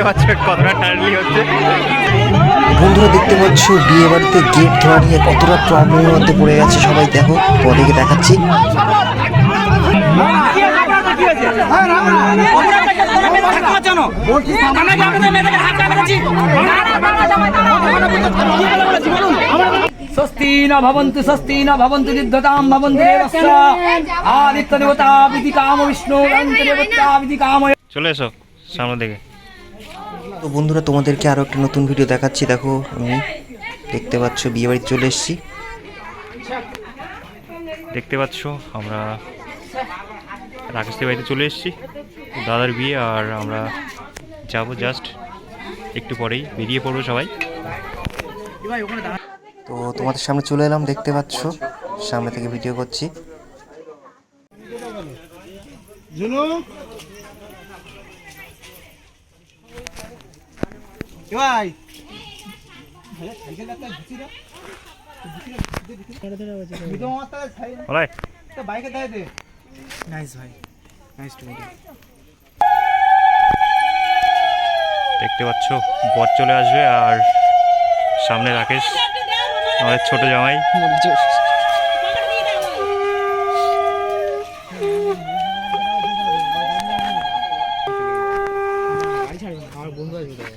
দেখতে পাচ্ছ কতটা টার্লি হচ্ছে। বন্ধুরা দেখতে পাচ্ছ বিয়ে বাড়িতে গেট ধরা নিয়ে কতটা প্রবলেমের মধ্যে পড়ে গেছে সবাই। দেখো তোমাদেরকে দেখাচ্ছি। স্বস্তি ন ভবন্তু স্বস্তি ন ভবন্তু যুদ্ধতাম ভবন্তু দেবস্য। আদিত্য দেবতা বিধি কাম বিষ্ণু দেবতা বিধি কাম চলে এসো সামনে দিকে। তো বন্ধুরা, তোমাদেরকে আরও একটা নতুন ভিডিও দেখাচ্ছি। দেখো, আমি দেখতে পাচ্ছ বিয়ে বাড়ি চলে এসেছি। দেখতে পাচ্ছ, আমরা রাকেশদের বাড়িতে চলে এসেছি। দাদার বিয়ে, আর আমরা যাব জাস্ট একটু পরেই। বেরিয়ে পড়ব সবাই। তো তোমাদের সামনে চলে এলাম, দেখতে পাচ্ছ, সামনে থেকে ভিডিও করছি। দেখতে পাচ্ছ বর চলে আসবে আর সামনে রাকেশ আমাদের ছোট জামাই।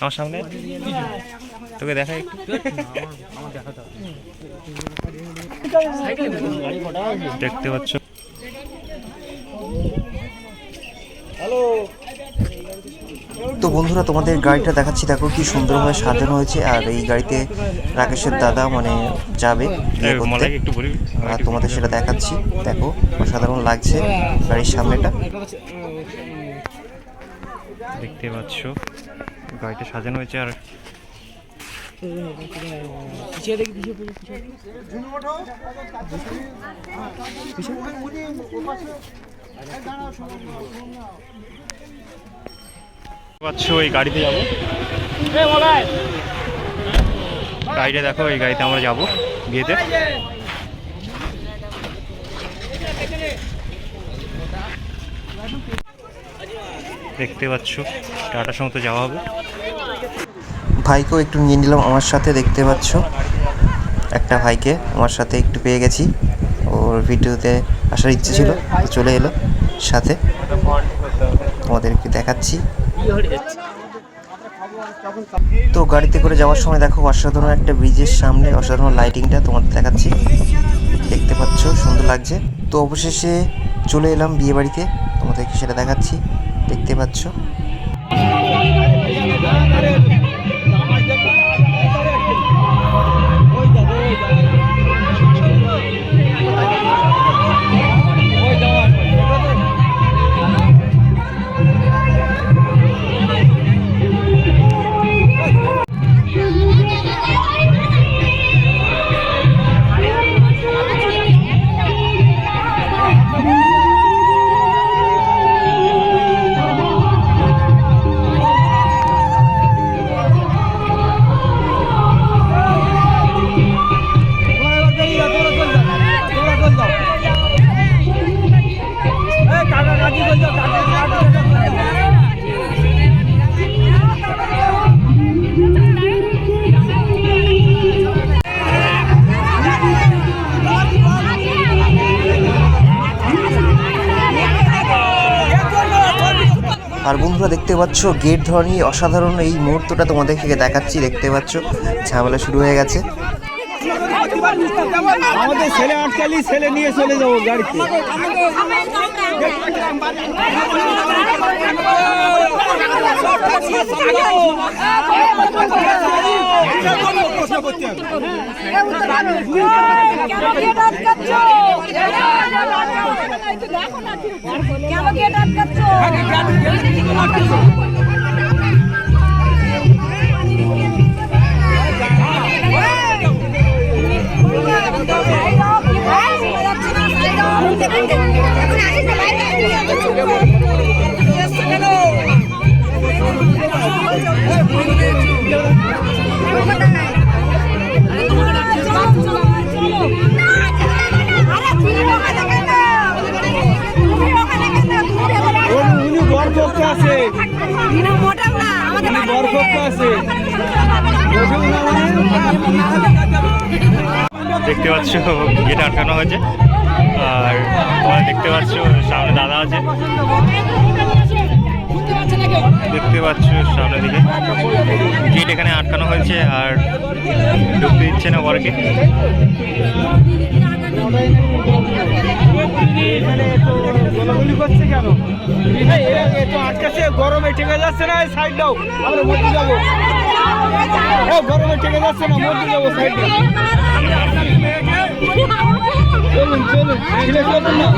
আমার সামনে? তোকে দেখা দেখতে পাচ্ছ। তো বন্ধুরা তোমাদের গাড়িটা দেখাচ্ছি। দেখো কি সুন্দরভাবে সাজানো হয়েছে। আর এই গাড়িতে রাকেশের দাদা মানে যাবে আর তোমাদের সেটা দেখাচ্ছি। দেখো অসাধারণ লাগছে গাড়ির সামনেটা। দেখতে পাচ্ছ। গাড়িটা সাজানো হয়েছে আর পাচ্ছ এই গাড়িতে যাব। গাড়িটা দেখো, এই গাড়িতে আমরা যাব বিয়েতে দেখতে পাচ্ছ। টাটার সঙ্গে যাওয়া হবে। ভাইকেও একটু নিয়ে নিলাম আমার সাথে, দেখতে পাচ্ছ। একটা ভাইকে আমার সাথে একটু পেয়ে গেছি। ওর ভিডিওতে আসার ইচ্ছে ছিল চলে এলো সাথে। তোমাদেরকে দেখাচ্ছি। তো গাড়িতে করে যাওয়ার সময় দেখো, অসাধারণ একটা ব্রিজের সামনে অসাধারণ লাইটিংটা তোমাদের দেখাচ্ছি। দেখতে পাচ্ছ, সুন্দর লাগছে। তো অবশেষে চলে এলাম বিয়ে বাড়িতে তোমাদেরকে সেটা দেখাচ্ছি। দেখতে পাচ্ছ। আর বন্ধুরা দেখতে পাচ্ছ গেট ধরা নিয়ে অসাধারণ এই মুহূর্তটা তোমাদেরকে দেখাচ্ছি দেখতে পাচ্ছ। ঝামেলা শুরু হয়ে গেছে। আমাদের ছেলে আটকালি ছেলে নিয়ে চলে যাব গাড়িতে। প্রশ্ন করতে হবে কেন গেট আটকাচ্ছ Thank you. দেখতে পাচ্ছ গেট আটকানো হয়েছে। আর তোমরা দেখতে পাচ্ছ সামনে দাদা আছে। দেখতে পাচ্ছ সামনের দিকে। গেট এখানে আটকানো হয়েছে আর ঢুকতে দিচ্ছে না বরকে। গোলাগুলি করছে কেন? তো আটকাছে গরমে ঠেকে যাচ্ছে না সাইড দাও। আমরা মধ্যে যাব। ও গরমে ঠেকে যাচ্ছে না মধ্যে যাব সাইড দাও। চলুন চলুন চলুন না।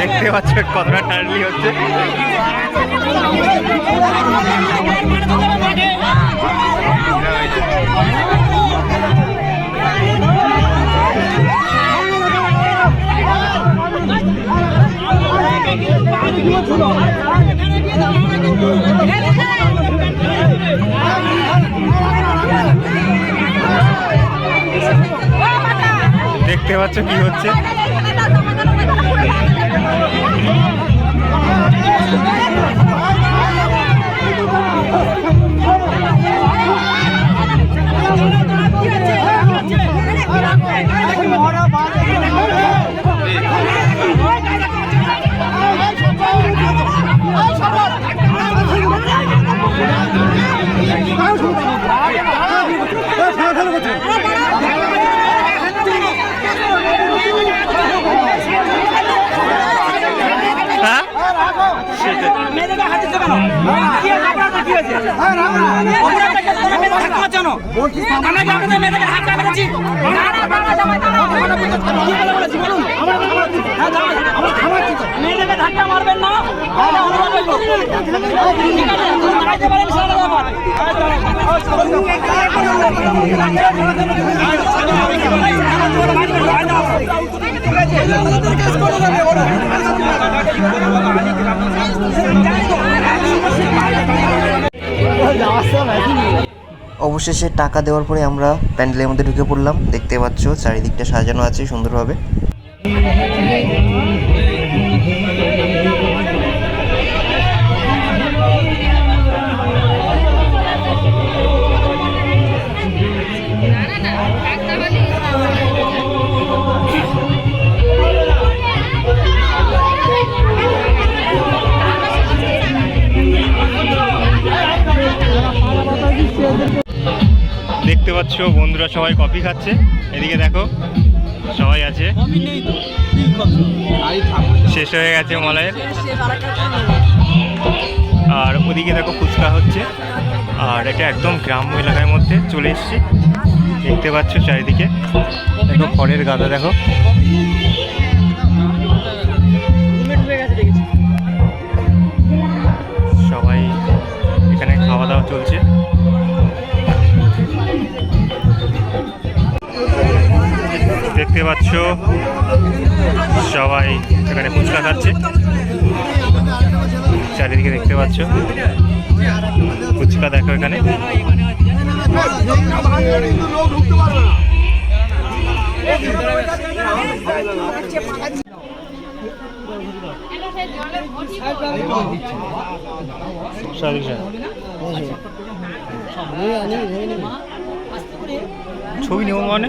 দেখতে পাচ্ছ কতটা টার্লি হচ্ছে। দেখতে পাচ্ছ কি হচ্ছে? মেয়েটাকে ধাক্কা মারবেন না। ঠিক আছে, অবশেষে টাকা দেওয়ার পরে আমরা প্যান্ডেলের মধ্যে ঢুকে পড়লাম। দেখতে পাচ্ছ, চারিদিকটা সাজানো আছে সুন্দরভাবে। বন্ধুরা সবাই কফি খাচ্ছে। এদিকে দেখো, সবাই আছে। শেষ হয়ে গেছে মলয়ের আর ওদিকে দেখো ফুচকা হচ্ছে। আর এটা একদম গ্রাম্য এলাকার মধ্যে চলে এসছে। দেখতে পাচ্ছ চারিদিকে। দেখো খড়ের গাদা, দেখো। দেখতে পাচ্ছ। সবাই এখানে ফুচকা খাচ্ছে। চারিদিকে দেখতে পাচ্ছ। ফুচকা দেখো এখানে। ছবি নেব মানে?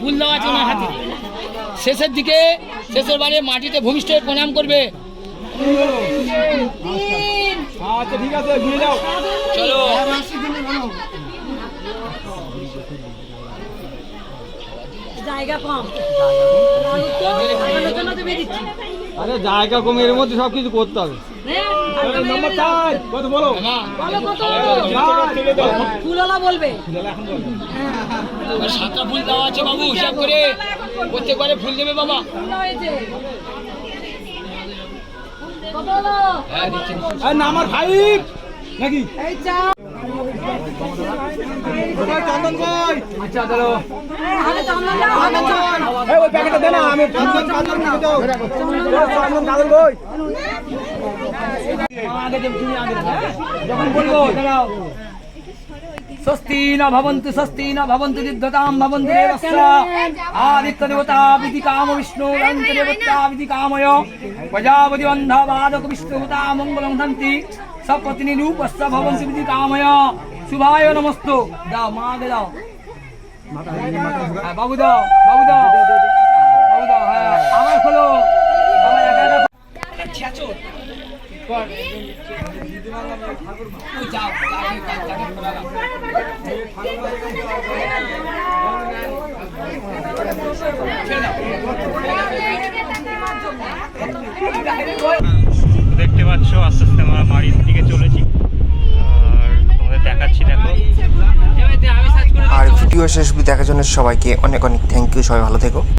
ফুল দেওয়া আছে ওনার হাতে। শেষের দিকে শেষের বারে মাটিতে ভূমিষ্ঠ প্রণাম করবে। আচ্ছা ঠিক আছে ঘুরে যাও। জায়গা কম। জন্য তো বেরিয়েছি। আরে জায়গা কমে এর মধ্যে সব কিছু করতে হবে। নাম্বার চার কত বলো? বলো কত? চার ফুলওয়ালা বলবে। সাতটা ফুল দেওয়া আছে বাবু হিসাব করে প্রত্যেকবারে ফুল দেবে বাবা। ফাইভ নাকি? চন্দন কই আচ্ছা চলো ওই প্যাকেটটা দে না আমি চন্দন কই। যখন বলব দাঁড়াও স্বস্তি ন ভবন্তু স্বস্তি ন ভবন্তু দিদ্ধতাম ভবন্তু দেবস্য আদিত্য দেবতা বিধি কাম বিষ্ণু অনন্ত দেবতা বিধি কাময় প্রজাপতি বন্ধা বাদক বিষ্ণুতা মঙ্গলং শান্তি সপত্নী কাময় শুভায় নমস্ত দাও মা আগে দাও হ্যাঁ, দাও, বাবু দাও হ্যাঁ একা একা দেখতে পাচ্ছ, আস্তে আস্তে আমরা বাড়ির দিকে চলেছি। আর তোমাদের দেখাচ্ছি, দেখো। আর ভিডিও শেষ দেখার জন্য সবাইকে অনেক অনেক থ্যাংক ইউ সবাই ভালো থেকো।